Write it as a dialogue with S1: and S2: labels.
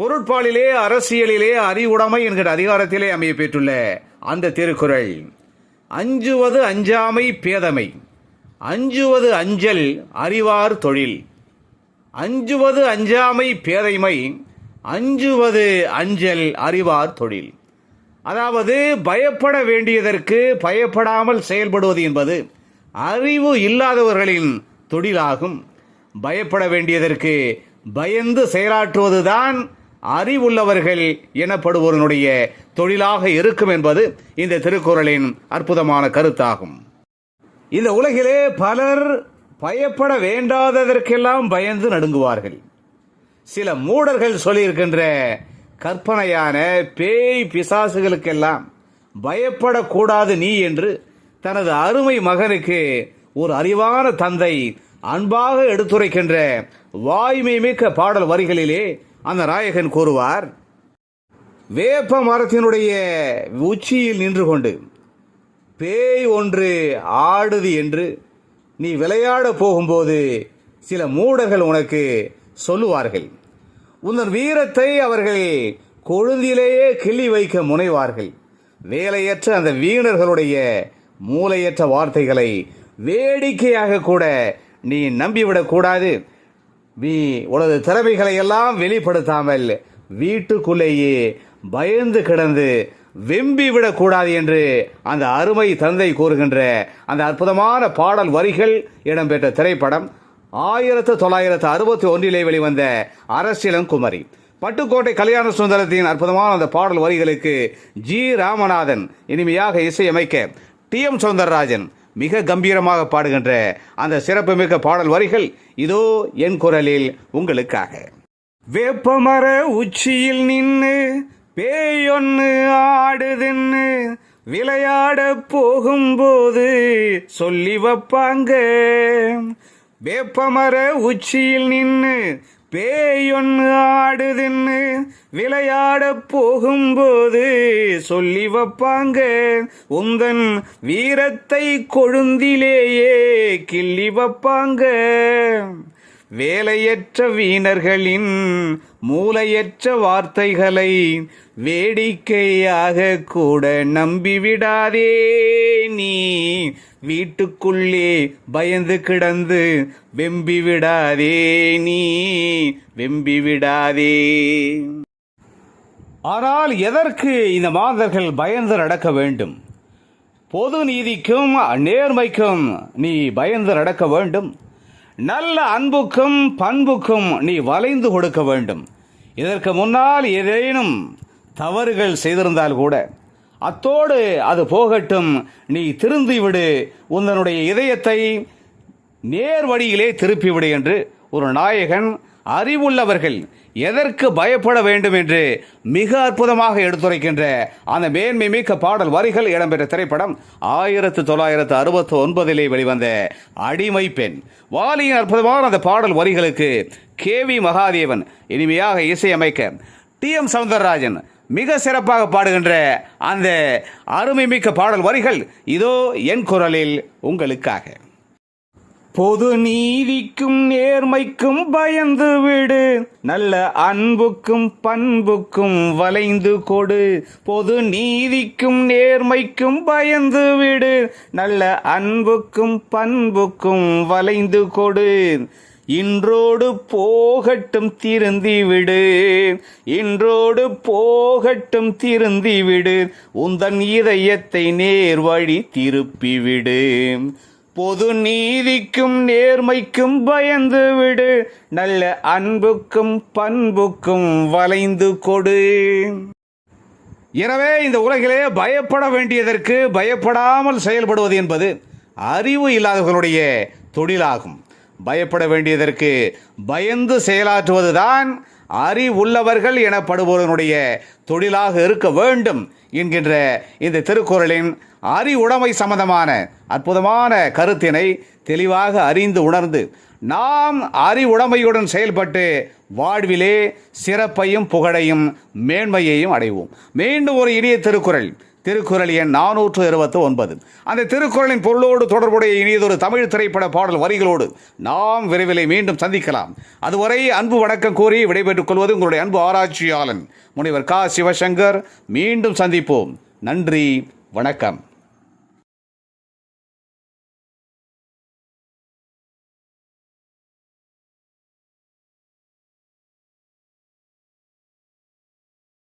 S1: பொருட்பாலிலே அரசியலிலே அறிவுடைமை என்கிற அதிகாரத்திலே அமைய பெற்றுள்ள அந்த திருக்குறள் அஞ்சுவது அஞ்சாமை பேதமை அஞ்சுவது அஞ்சல் அறிவார் தொழில் அஞ்சுவது அஞ்சாமை பேதைமை அஞ்சுவது அஞ்சல் அறிவார் தொழில் அதாவது பயப்பட வேண்டியதற்கு பயப்படாமல் செயல்படுவது என்பது அறிவு இல்லாதவர்களின் தொழிலாகும் பயப்பட வேண்டியதற்கு பயந்து செயலாற்றுவதுதான் அறிவுள்ளவர்கள் எனப்படுவோருடைய தொழிலாக இருக்கும் என்பது இந்த திருக்குறளின் அற்புதமான கருத்தாகும் இந்த உலகிலே பலர் பயப்பட வேண்டாததற்கெல்லாம் பயந்து நடுங்குவார்கள் சில மூடர்கள் சொல்லியிருக்கின்ற கற்பனையான பேய் பிசாசுகளுக்கெல்லாம் பயப்படக்கூடாது நீ என்று தனது அருமை மகனுக்கு ஒரு அறிவான தந்தை அன்பாக எடுத்துரைக்கின்ற வாய்மை மிக்க பாடல் வரிகளிலே அந்த நாயகன் கூறுவார் வேப்ப மரத்தினுடைய உச்சியில் நின்று கொண்டு பேய் ஒன்று ஆடுது என்று நீ விளையாட போகும்போது சில மூடர்கள் உனக்கு சொல்லுவார்கள் உன் வீரத்தை அவர்கள் கொழுந்திலேயே கிள்ளி வைக்க முனைவார்கள் வேலையற்ற அந்த வீணர்களுடைய மூளையற்ற வார்த்தைகளை வேடிக்கையாக கூட நீ நம்பிவிடக்கூடாது நீ உனது திறமைகளை எல்லாம் வெளிப்படுத்தாமல் வீட்டுக்குள்ளேயே பயந்து கிடந்து வெம்பி விடக்கூடாது என்று அந்த அருமை தந்தை கூறுகின்ற அந்த அற்புதமான பாடல் வரிகள் இடம்பெற்ற திரைப்படம் ஆயிரத்து தொள்ளாயிரத்து அறுபத்தி ஒன்றிலே வெளிவந்த அரசியலன் குமரி பட்டுக்கோட்டை கல்யாண சுந்தரத்தின் அற்புதமான அந்த பாடல் வரிகளுக்கு ஜி ராமநாதன் இனிமையாக இசையமைக்க டி எம் சௌந்தரராஜன் மிக கம்பீரமாக பாடுகின்ற அந்த சிறப்புமிக்க பாடல் வரிகள் இதோ என் குரலில் உங்களுக்காக
S2: வேப்பமர உச்சியில் நின்று பேயொன்னு ஆடுதுன்னு விளையாட போகும்போது சொல்லி வைப்பாங்க வேப்பமர உச்சியில் நின்று பேயொன்னு ஆடுதின்னு விளையாட போகும்போது சொல்லி வைப்பாங்க உந்தன் வீரத்தை கொழுந்திலேயே கிள்ளி வைப்பாங்க வேலையற்ற வீணர்களின் மூலையற்ற வார்த்தைகளை வேடிக்கையாக கூட நம்பிவிடாதே நீ வீட்டுக்குள்ளே பயந்து கிடந்து வெம்பிவிடாதே நீ வெம்பிவிடாதே
S1: ஆனால் எதற்கு இந்த மாந்தர்கள் பயந்து நடக்க வேண்டும் பொது நீதிக்கும் நேர்மைக்கும் நீ பயந்து நடக்க வேண்டும் நல்ல அன்புக்கும் பண்புக்கும் நீ வளைந்து கொடுக்க வேண்டும் இதற்கு முன்னால் ஏதேனும் தவறுகள் செய்திருந்தால் கூட அத்தோடு அது போகட்டும் நீ விடு உன்னுடைய இதயத்தை நேர் வழியிலே திருப்பிவிடு என்று ஒரு நாயகன் அறிவுள்ளவர்கள் எதற்கு பயப்பட வேண்டும் என்று மிக அற்புதமாக எடுத்துரைக்கின்ற அந்த மேன்மை மிக்க பாடல் வரிகள் இடம்பெற்ற திரைப்படம் ஆயிரத்து தொள்ளாயிரத்து அறுபத்தி ஒன்பதிலே வெளிவந்த அடிமை பெண் வாலியின் அற்புதமான அந்த பாடல் வரிகளுக்கு கே வி மகாதேவன் இனிமையாக இசையமைக்க டி எம் சவுந்தரராஜன் மிக சிறப்பாக பாடுகின்ற அந்த அருமை மிக்க பாடல் வரிகள் இதோ என் குரலில் உங்களுக்காக
S3: பொது நீதிக்கும் நேர்மைக்கும் பயந்து விடு நல்ல அன்புக்கும் பண்புக்கும் வளைந்து கொடு பொது நீதிக்கும் நேர்மைக்கும் பயந்து விடு நல்ல அன்புக்கும் பண்புக்கும் வளைந்து கொடு இன்றோடு போகட்டும் திருந்தி விடு இன்றோடு போகட்டும் திருந்தி விடு உந்தன் இதயத்தை நேர்வழி விடு பொது நீதிக்கும் நேர்மைக்கும் பயந்து விடு நல்ல அன்புக்கும் பண்புக்கும் வளைந்து கொடு
S1: எனவே இந்த உலகிலே பயப்பட வேண்டியதற்கு பயப்படாமல் செயல்படுவது என்பது அறிவு இல்லாதவர்களுடைய தொழிலாகும் பயப்பட வேண்டியதற்கு பயந்து செயலாற்றுவதுதான் அறிவுள்ளவர்கள் எனப்படுவோருடைய தொழிலாக இருக்க வேண்டும் என்கின்ற இந்த திருக்குறளின் அறிவுடைமை சம்பந்தமான அற்புதமான கருத்தினை தெளிவாக அறிந்து உணர்ந்து நாம் அறிவுடைமையுடன் செயல்பட்டு வாழ்விலே சிறப்பையும் புகழையும் மேன்மையையும் அடைவோம் மீண்டும் ஒரு இனிய திருக்குறள் திருக்குறள் எண் நானூற்று இருபத்து ஒன்பது அந்த திருக்குறளின் பொருளோடு தொடர்புடைய இனியதொரு தமிழ் திரைப்பட பாடல் வரிகளோடு நாம் விரைவில் மீண்டும் சந்திக்கலாம் அதுவரை அன்பு வணக்கம் கூறி விடைபெற்றுக் கொள்வது உங்களுடைய அன்பு ஆராய்ச்சியாளன் முனைவர் கா சிவசங்கர் மீண்டும் சந்திப்போம் நன்றி வணக்கம்